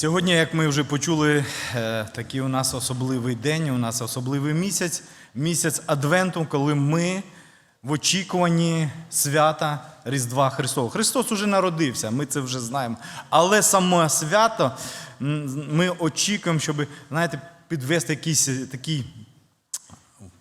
Сьогодні, як ми вже почули, е, такий у нас особливий день, у нас особливий місяць, місяць Адвенту, коли ми в очікуванні свята Різдва Христового. Христос уже народився, ми це вже знаємо. Але саме свято ми очікуємо, щоб, знаєте, підвести якийсь такий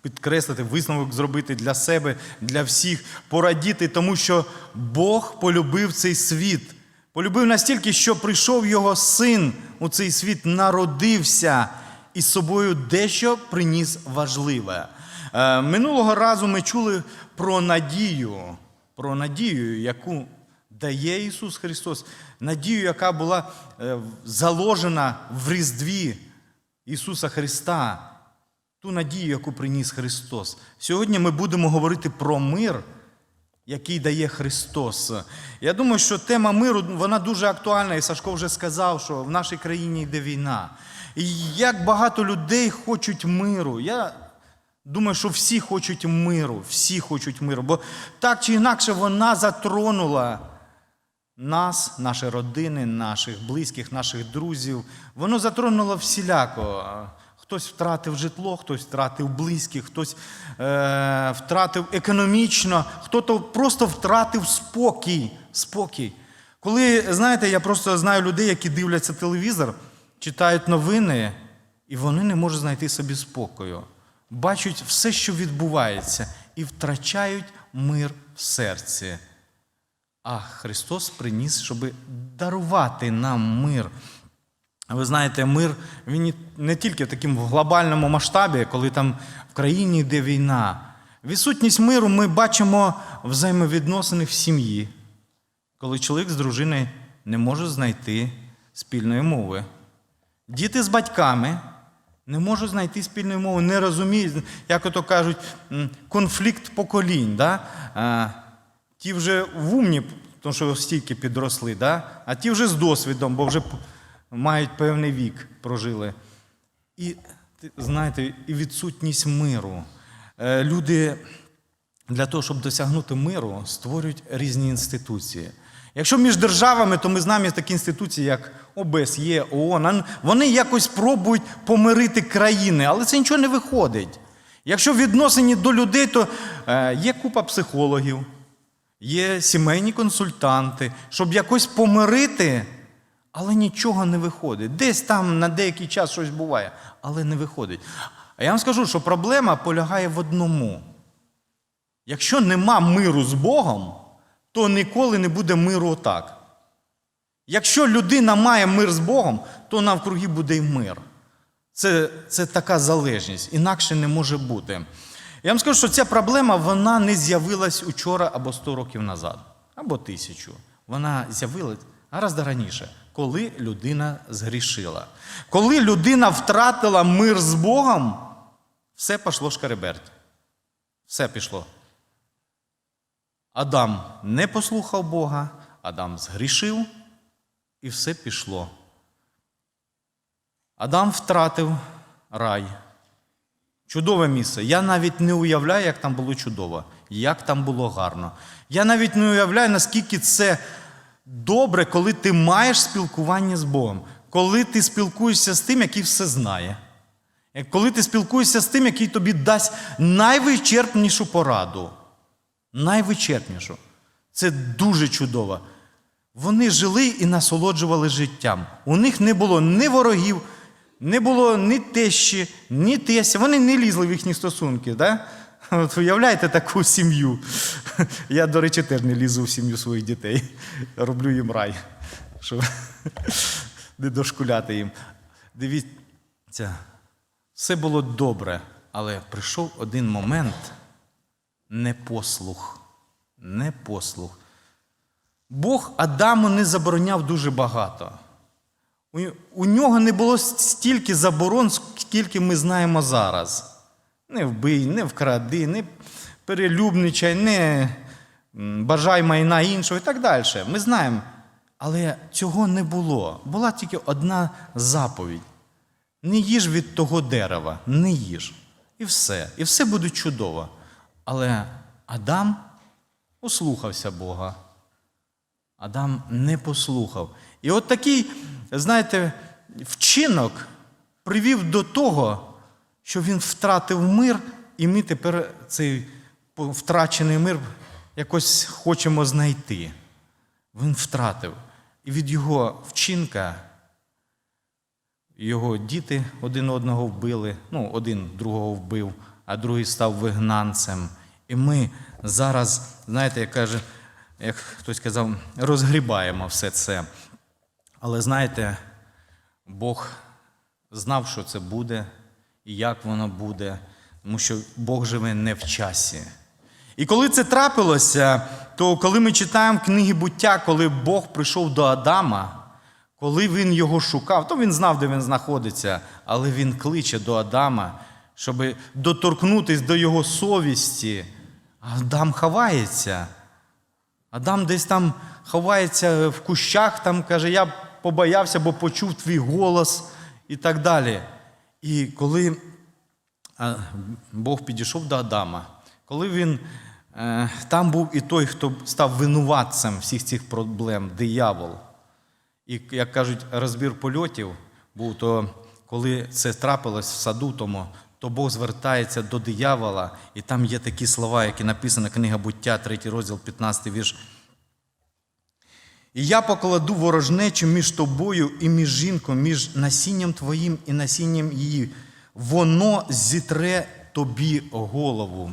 підкреслити, висновок зробити для себе, для всіх, порадіти, тому що Бог полюбив цей світ. Полюбив настільки, що прийшов його син у цей світ, народився і з собою дещо приніс важливе. Е, Минулого разу ми чули про надію, про надію, яку дає Ісус Христос, надію, яка була е, заложена в Різдві Ісуса Христа ту надію, яку приніс Христос. Сьогодні ми будемо говорити про мир, який дає Христос. Я думаю, що тема миру вона дуже актуальна, і Сашко вже сказав, що в нашій країні йде війна. І як багато людей хочуть миру. Я думаю, що всі хочуть миру, всі хочуть миру, бо так чи інакше вона затронула нас, наші родини, наших близьких, наших друзів. Воно затронуло всіляко. Хтось втратив житло, хтось втратив близьких, хтось е, втратив економічно, хтось просто втратив спокій. спокій. Коли, знаєте, я просто знаю людей, які дивляться телевізор, читають новини, і вони не можуть знайти собі спокою. Бачать все, що відбувається, і втрачають мир в серці. А Христос приніс, щоб дарувати нам мир. Ви знаєте, мир він не- тільки в такому глобальному масштабі, коли там в країні йде війна. Відсутність миру ми бачимо взаємовідносини в сім'ї, коли чоловік з дружиною не може знайти спільної мови. Діти з батьками не можуть знайти спільної мови, не розуміють, як ото кажуть, конфлікт поколінь. Да? А, ті вже в умні, тому що стільки підросли, да? а ті вже з досвідом, бо вже мають певний вік прожили. І знаєте, і відсутність миру. Е, Люди для того, щоб досягнути миру, створюють різні інституції. Якщо між державами, то ми знаємо такі інституції, як ОБСЄ, ООН. Вони якось пробують помирити країни, але це нічого не виходить. Якщо відносині до людей, то е, є купа психологів, є сімейні консультанти, щоб якось помирити, але нічого не виходить. Десь там на деякий час щось буває, але не виходить. А я вам скажу, що проблема полягає в одному. Якщо нема миру з Богом, то ніколи не буде миру отак. Якщо людина має мир з Богом, то навкруги буде й мир. Це, це така залежність, інакше не може бути. Я вам скажу, що ця проблема вона не з'явилась учора або 100 років назад, або тисячу. Вона з'явилась гораздо раніше, коли людина згрішила. Коли людина втратила мир з Богом, все пішло шкареберть. Все пішло. Адам не послухав Бога, Адам згрішив, і все пішло. Адам втратив рай. Чудове місце. Я навіть не уявляю, як там було чудово, як там було гарно. Я навіть не уявляю, наскільки це добре, коли ти маєш спілкування з Богом, коли ти спілкуєшся з тим, який все знає. Коли ти спілкуєшся з тим, який тобі дасть найвичерпнішу пораду. Найвичерпнішу. Це дуже чудово. Вони жили і насолоджували життям. У них не було ні ворогів, не було ні тещі, ні тесі. Вони не лізли в їхні стосунки. Да? От уявляєте таку сім'ю. Я, до речі, теж не лізу в сім'ю своїх дітей. Роблю їм рай, щоб не дошкуляти їм. Дивіться, все було добре, але прийшов один момент непослух. Непослух. Бог Адаму не забороняв дуже багато. У, нього не було стільки заборон, скільки ми знаємо зараз. Не вбий, не вкради, не перелюбничай, не бажай майна іншого і так далі. Ми знаємо. Але цього не було. Була тільки одна заповідь. Не їж від того дерева, не їж. І все. І все буде чудово. Але Адам послухався Бога. Адам не послухав. І от такий, знаєте, вчинок привів до того, що він втратив мир, і ми тепер цей втрачений мир якось хочемо знайти. Він втратив. І від його вчинка його діти один одного вбили, ну, один другого вбив, а другий став вигнанцем. І ми зараз, знаєте, як каже, як хтось казав, розгрібаємо все це. Але знаєте, Бог знав, що це буде і як воно буде, тому що Бог живе не в часі. І коли це трапилося, то коли ми читаємо книги буття, коли Бог прийшов до Адама, коли він його шукав, то він знав, де він знаходиться, але він кличе до Адама, щоб доторкнутися до його совісті. Адам ховається. Адам десь там ховається в кущах, там каже, я побоявся, бо почув твій голос і так далі. І коли Бог підійшов до Адама, коли він е, там був і той, хто став винуватцем всіх цих проблем, диявол. І, як кажуть, розбір польотів був, то коли це трапилось в саду тому, то Бог звертається до диявола, і там є такі слова, які написана книга буття, 3 розділ, 15 вірш. І я покладу ворожнечу між тобою і між жінкою, між насінням твоїм і насінням її. Воно зітре тобі голову.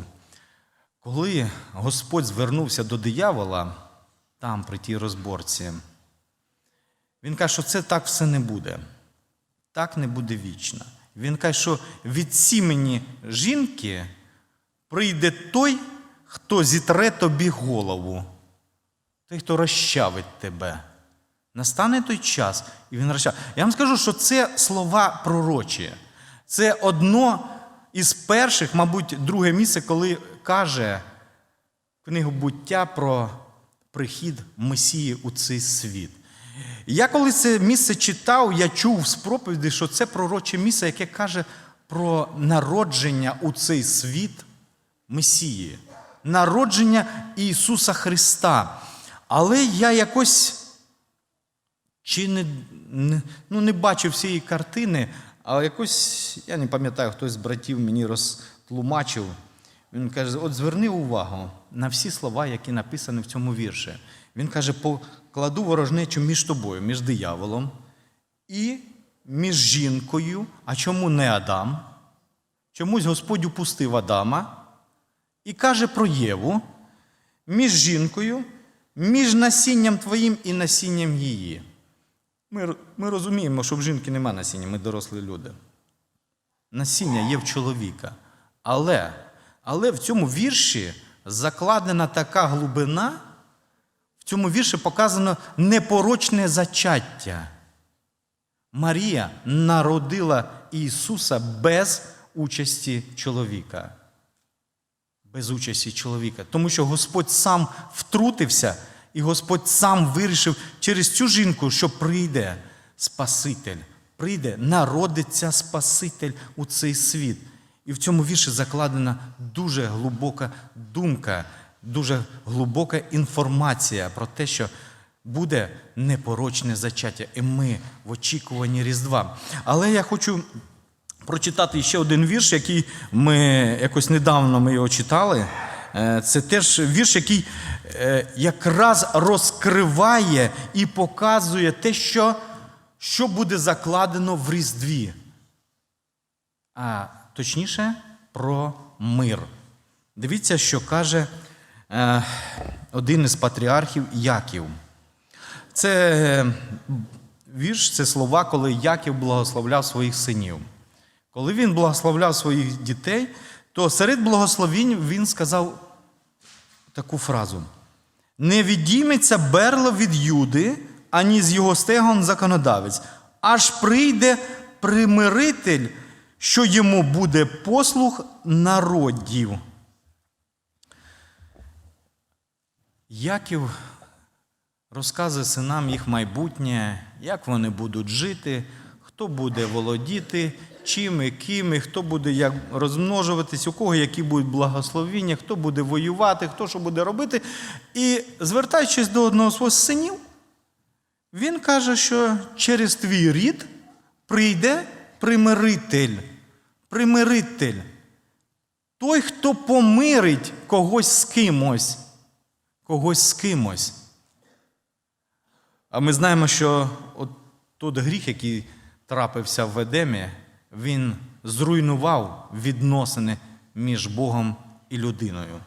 Коли Господь звернувся до диявола, там при тій розборці, він каже, що це так все не буде. Так не буде вічно. Він каже, що від сімені жінки прийде той, хто зітре тобі голову, той, хто розчавить тебе. Настане той час, і він розчавить. Я вам скажу, що це слова пророчі. Це одно із перших, мабуть, друге місце, коли каже книгу буття про прихід Месії у цей світ. Я коли це місце читав, я чув з проповіді, що це пророче місце, яке каже про народження у цей світ Месії, народження Ісуса Христа. Але я якось чи не, ну, не бачив всієї картини, а якось, я не пам'ятаю, хтось з братів мені розтлумачив. Він каже: от зверни увагу на всі слова, які написані в цьому вірші. Він каже: покладу ворожнечу між тобою, між дияволом і між жінкою. А чому не Адам? Чомусь Господь упустив Адама і каже про Єву, між жінкою, між насінням твоїм і насінням її. Ми, ми розуміємо, що в жінки нема насіння, ми дорослі люди. Насіння є в чоловіка. Але, але в цьому вірші закладена така глибина, в цьому вірші показано непорочне зачаття. Марія народила Ісуса без участі чоловіка. Без участі чоловіка. Тому що Господь сам втрутився, і Господь сам вирішив через цю жінку, що прийде Спаситель, прийде, народиться Спаситель у цей світ. І в цьому вірші закладена дуже глибока думка, дуже глибока інформація про те, що буде непорочне зачаття, і ми в очікуванні Різдва. Але я хочу прочитати ще один вірш, який ми якось недавно ми його читали. Е, Це теж вірш, який е, якраз розкриває і показує те, що, що буде закладено в Різдві. А точніше про мир. Дивіться, що каже е, один із патріархів Яків. Це вірш, це слова, коли Яків благословляв своїх синів. Коли він благословляв своїх дітей, то серед благословінь він сказав таку фразу: Не відійметься берло від Юди, ані з його стегон законодавець, аж прийде примиритель, що йому буде послуг народів. Яків розказує синам їх майбутнє, як вони будуть жити, хто буде володіти, чим і ким, і хто буде як розмножуватись, у кого які будуть благословіння, хто буде воювати, хто що буде робити. І звертаючись до одного з синів, він каже, що через твій рід прийде примиритель. Примиритель. Той, хто помирить когось з кимось. Когось з кимось. А ми знаємо, що от той гріх, який трапився в Едемі, він зруйнував відносини між Богом і людиною.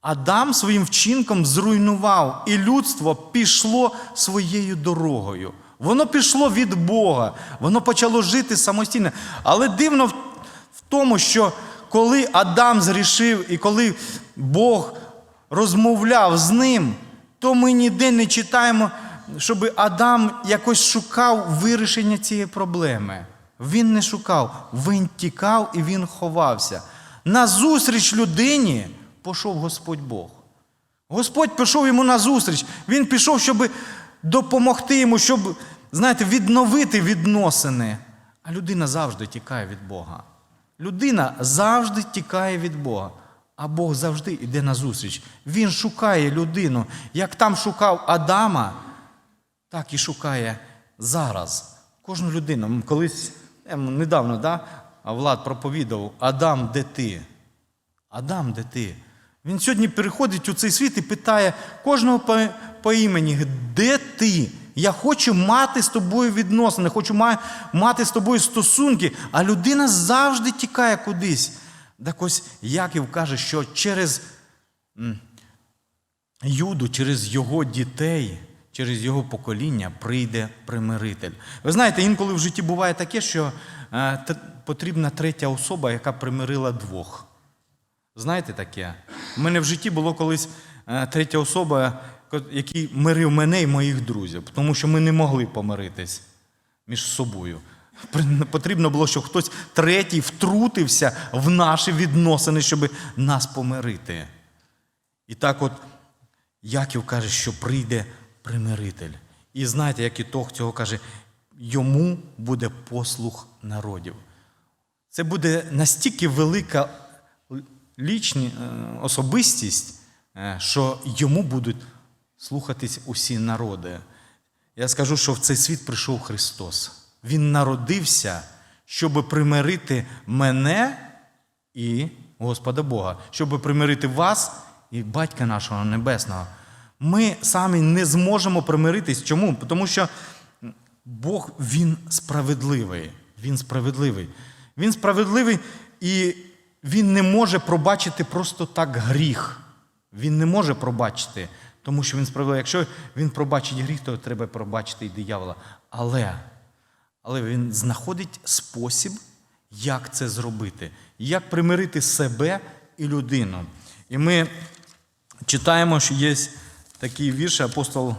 Адам своїм вчинком зруйнував, і людство пішло своєю дорогою. Воно пішло від Бога, воно почало жити самостійно. Але дивно в, тому, що коли Адам зрішив і коли Бог розмовляв з ним, то ми ніде не читаємо, щоб Адам якось шукав вирішення цієї проблеми. Він не шукав, він тікав і він ховався. Назустріч людині пішов Господь Бог. Господь пішов йому на зустріч. Він пішов, щоб допомогти йому, щоб, знаєте, відновити відносини. А людина завжди тікає від Бога. Людина завжди тікає від Бога. А Бог завжди йде на зустріч. Він шукає людину. Як там шукав Адама, так і шукає зараз. Кожну людину. Колись недавно, да, Влад проповідав Адам, де ти? Адам, де ти? Він сьогодні переходить у цей світ і питає кожного по, по імені, де ти? Я хочу мати з тобою відносини, хочу мати з тобою стосунки, а людина завжди тікає кудись. Так ось Яків каже, що через Юду, через його дітей, через його покоління прийде примиритель. Ви знаєте, інколи в житті буває таке, що е, потрібна третя особа, яка примирила двох. Знаєте таке? У мене в житті було колись е, третя особа, який мирив мене і моїх друзів, тому що ми не могли помиритись між собою. Потрібно було, щоб хтось третій втрутився в наші відносини, щоб нас помирити. І так от Яків каже, що прийде примиритель. І знаєте, як ітог цього каже, йому буде послух народів. Це буде настільки велика лічні, е, особистість, е, що йому будуть слухатись усі народи. Я скажу, що в цей світ прийшов Христос. Він народився, щоб примирити мене і Господа Бога, щоб примирити вас і Батька нашого Небесного. Ми самі не зможемо примиритись. Чому? Тому що Бог Він справедливий. Він справедливий. Він справедливий і Він не може пробачити просто так гріх. Він не може пробачити, тому що він справедливий. Якщо він пробачить гріх, то треба пробачити і диявола. Але, але він знаходить спосіб, як це зробити, як примирити себе і людину. І ми читаємо, що є такий вірш, апостол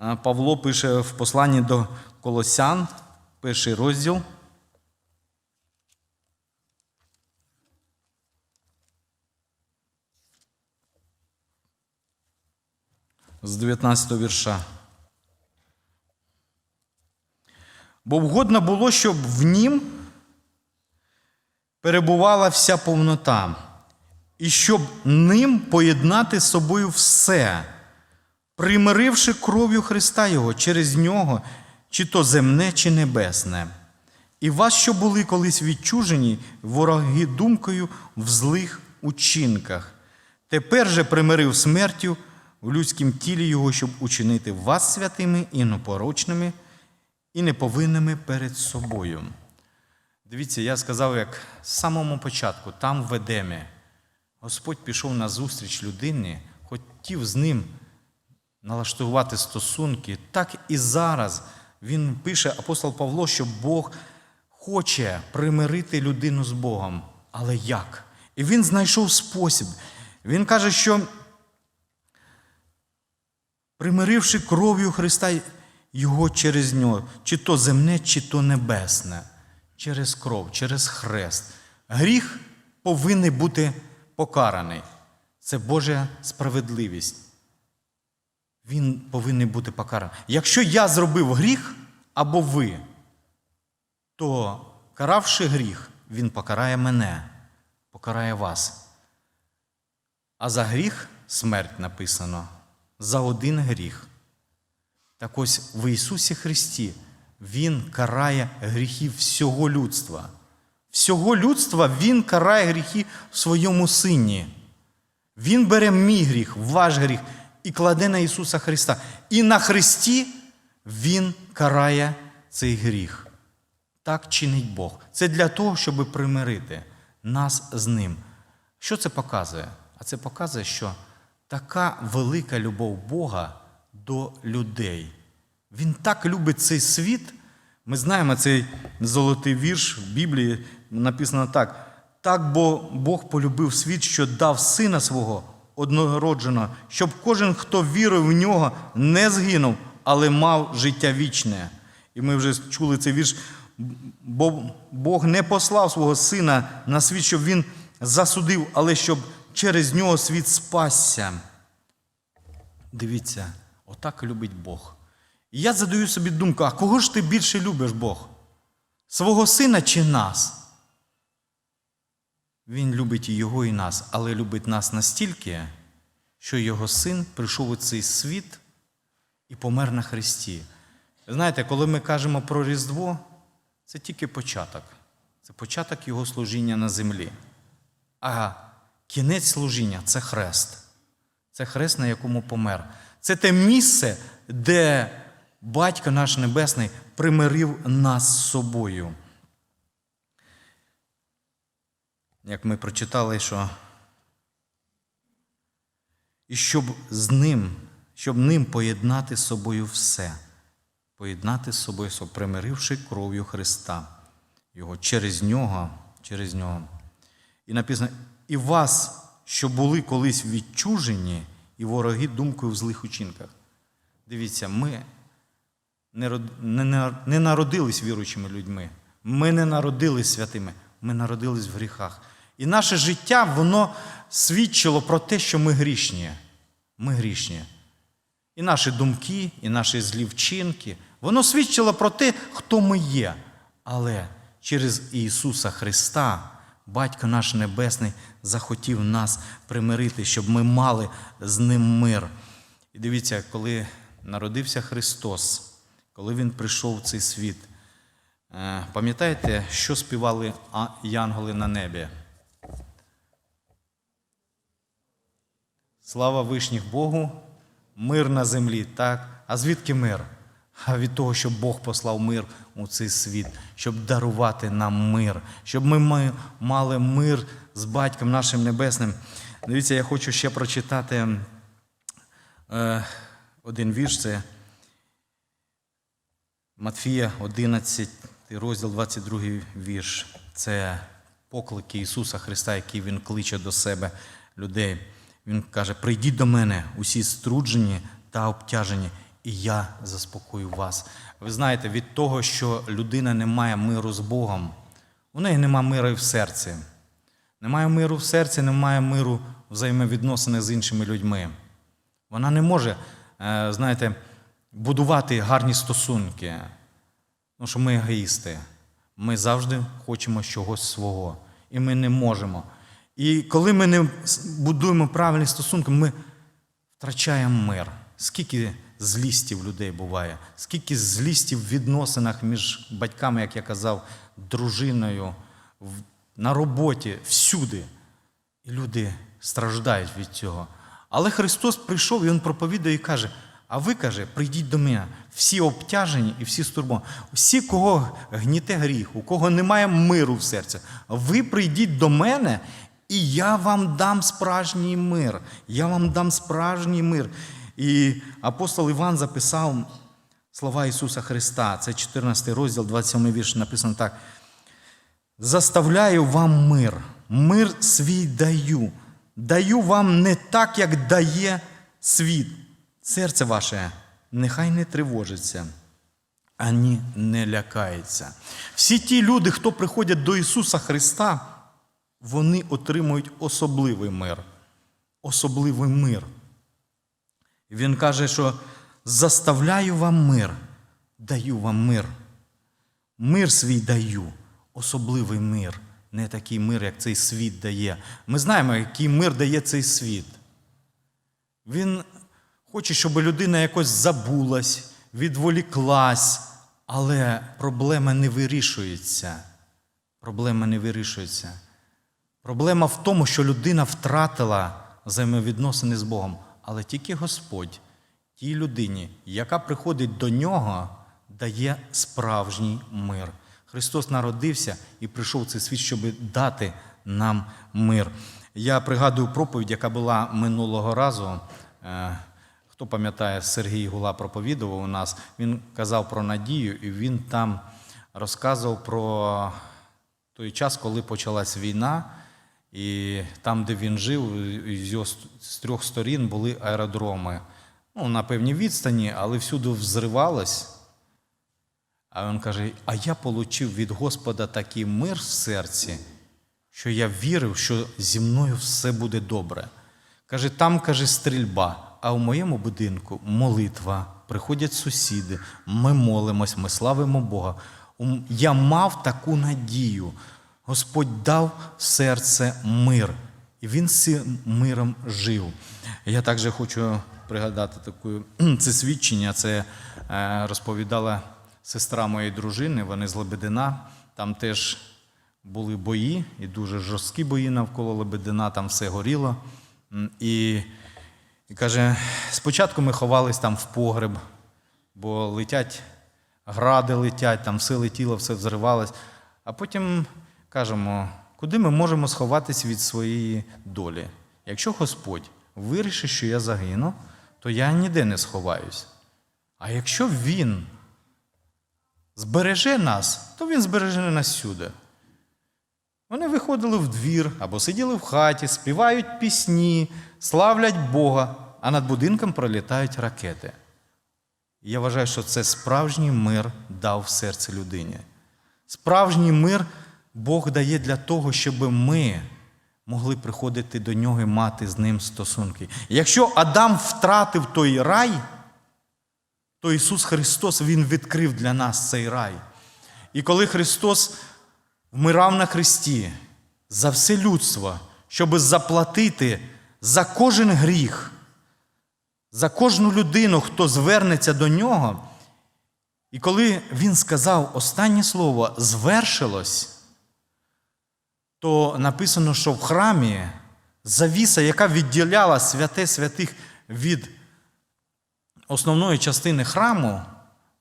е, Павло пише в посланні до Колосян, перший розділ. З 19 вірша. Бо вгодно було, щоб в нім перебувала вся повнота, і щоб ним поєднати з собою все, примиривши кров'ю Христа Його через нього, чи то земне, чи небесне. І вас, що були колись відчужені, вороги думкою в злих учинках, тепер же примирив смертю в людськім тілі Його, щоб учинити вас святими і непорочними, і неповинними перед собою. Дивіться, я сказав, як з самого початку, там в Едемі, Господь пішов на зустріч людині, хотів з ним налаштувати стосунки. Так і зараз він пише апостол Павло, що Бог хоче примирити людину з Богом. Але як? І він знайшов спосіб. Він каже, що примиривши кров'ю Христа Його через нього, чи то земне, чи то небесне, через кров, через хрест. Гріх повинен бути покараний. Це Божа справедливість. Він повинен бути покараний. Якщо я зробив гріх або ви, то каравши гріх, він покарає мене, покарає вас. А за гріх смерть написано за один гріх. Так ось в Ісусі Христі Він карає гріхи всього людства. Всього людства Він карає гріхи в своєму сині. Він бере мій гріх, ваш гріх і кладе на Ісуса Христа. І на Христі Він карає цей гріх. Так чинить Бог. Це для того, щоб примирити нас з Ним. Що це показує? А це показує, що така велика любов Бога до людей. Він так любить цей світ. Ми знаємо цей золотий вірш в Біблії написано так. Так бо Бог полюбив світ, що дав сина свого однородженого, щоб кожен, хто вірив в нього, не згинув, але мав життя вічне. І ми вже чули цей вірш. Бо Бог не послав свого сина на світ, щоб він засудив, але щоб через нього світ спасся. Дивіться, отак любить Бог. І я задаю собі думку: а кого ж ти більше любиш Бог? Свого сина чи нас? Він любить і його, і нас, але любить нас настільки, що його син прийшов у цей світ і помер на Христі. Знаєте, коли ми кажемо про Різдво, це тільки початок. Це початок його служіння на землі. А кінець служіння це хрест. Це хрест, на якому помер. Це те місце, де Батько наш Небесний примирив нас з собою. Як ми прочитали, що і щоб з ним, щоб ним поєднати з собою все, поєднати з собою, все, примиривши кров'ю Христа, Його через нього, через нього. І написано, і вас, що були колись відчужені, і вороги думкою в злих учинках. Дивіться, ми не, род- не, не, не народились віруючими людьми. Ми не народились святими, ми народились в гріхах. І наше життя, воно свідчило про те, що ми грішні. Ми грішні. І наші думки, і наші злі вчинки, воно свідчило про те, хто ми є. Але через Ісуса Христа, Батько наш Небесний, захотів нас примирити, щоб ми мали з ним мир. І дивіться, коли народився Христос, коли Він прийшов в цей світ, е, пам'ятаєте, що співали янголи на небі? Слава вишніх Богу, мир на землі. Так? А звідки мир? А від того, що Бог послав мир у цей світ, щоб дарувати нам мир, щоб ми мали мир з Батьком нашим Небесним. Дивіться, я хочу ще прочитати е, один вірш. Це Матфія 11, розділ 22 вірш. Це поклики Ісуса Христа, який Він кличе до себе людей. Він каже: прийдіть до мене, усі струджені та обтяжені, і я заспокою вас. Ви знаєте, від того, що людина не має миру з Богом, у неї немає миру і в серці. Немає миру в серці, немає миру в взаємовідносинах з іншими людьми. Вона не може, е, знаєте, будувати гарні стосунки. Тому що ми егоїсти. Ми завжди хочемо чогось свого. І ми не можемо. І коли ми не будуємо правильні стосунки, ми втрачаємо мир. Скільки злісті в людей буває, скільки злісті в відносинах між батьками, як я казав, дружиною, на роботі, всюди. І люди страждають від цього. Але Христос прийшов і Він проповідує і каже: а ви каже, прийдіть до мене, всі обтяжені і всі стурбовані. Всі, кого гніте гріх, у кого немає миру в серці, ви прийдіть до мене, і я вам дам справжній мир. Я вам дам справжній мир. І апостол Іван записав слова Ісуса Христа. Це 14 розділ, 27 вірш, написано так. Заставляю вам мир, мир свій даю. Даю вам не так, як дає світ. Серце ваше нехай не тривожиться, ані не лякається. Всі ті люди, хто приходять до Ісуса Христа, вони отримують особливий мир. Особливий мир. Він каже, що заставляю вам мир, даю вам мир. Мир свій даю, особливий мир, не такий мир, як цей світ дає. Ми знаємо, який мир дає цей світ. Він хоче, щоб людина якось забулась, відволіклась, Але проблема не вирішується. Проблема не вирішується. Проблема в тому, що людина втратила взаємовідносини з Богом. Але тільки Господь тій людині, яка приходить до нього, дає справжній мир. Христос народився і прийшов в цей світ, щоб дати нам мир. Я пригадую проповідь, яка була минулого разу. Е, Хто пам'ятає, Сергій Гула проповідував у нас, він казав про надію, і він там розказував про той час, коли почалась війна, і там, де він жив, з трьох сторін були аеродроми. Ну, на певній відстані, але всюди взривалось. А він каже: А я отримав від Господа такий мир в серці, що я вірив, що зі мною все буде добре. Каже, там каже стрільба, а в моєму будинку молитва. Приходять сусіди, ми молимось, ми славимо Бога. Я мав таку надію. Господь дав серце мир, і він з цим миром жив. Я також хочу пригадати таку, це свідчення. Це е, розповідала сестра моєї дружини, вони з Лебедина. Там теж були бої, і дуже жорсткі бої навколо Лебедина, там все горіло. І, і каже, спочатку ми ховались там в погреб, бо летять, гради летять, там все летіло, все взривалось. А потім кажемо, куди ми можемо сховатись від своєї долі? Якщо Господь вирішить, що я загину, то я ніде не сховаюсь. А якщо Він збереже нас, то Він збереже нас сюди. Вони виходили в двір або сиділи в хаті, співають пісні, славлять Бога, а над будинком пролітають ракети. І Я вважаю, що це справжній мир дав в серце людині. Справжній мир Бог дає для того, щоб ми могли приходити до нього і мати з ним стосунки. Якщо Адам втратив той рай, то Ісус Христос Він відкрив для нас цей рай. І коли Христос вмирав на Христі за все людство, щоб заплатити за кожен гріх, за кожну людину, хто звернеться до нього. І коли він сказав останнє слово звершилось, то написано, що в храмі завіса, яка відділяла святе святих від основної частини храму,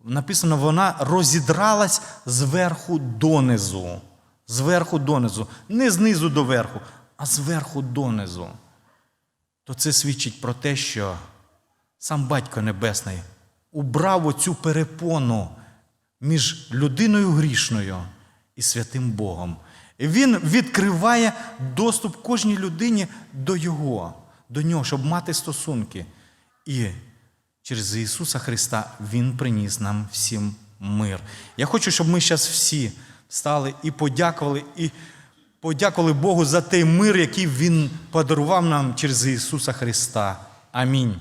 написано, вона розідралась зверху донизу. Зверху донизу. Не знизу до верху, а зверху донизу. То це свідчить про те, що сам Батько Небесний убрав оцю перепону між людиною грішною і святим Богом. Він відкриває доступ кожній людині до Його, до нього, щоб мати стосунки. І через Ісуса Христа Він приніс нам всім мир. Я хочу, щоб ми зараз всі стали і подякували, і подякували Богу за той мир, який Він подарував нам через Ісуса Христа. Амінь.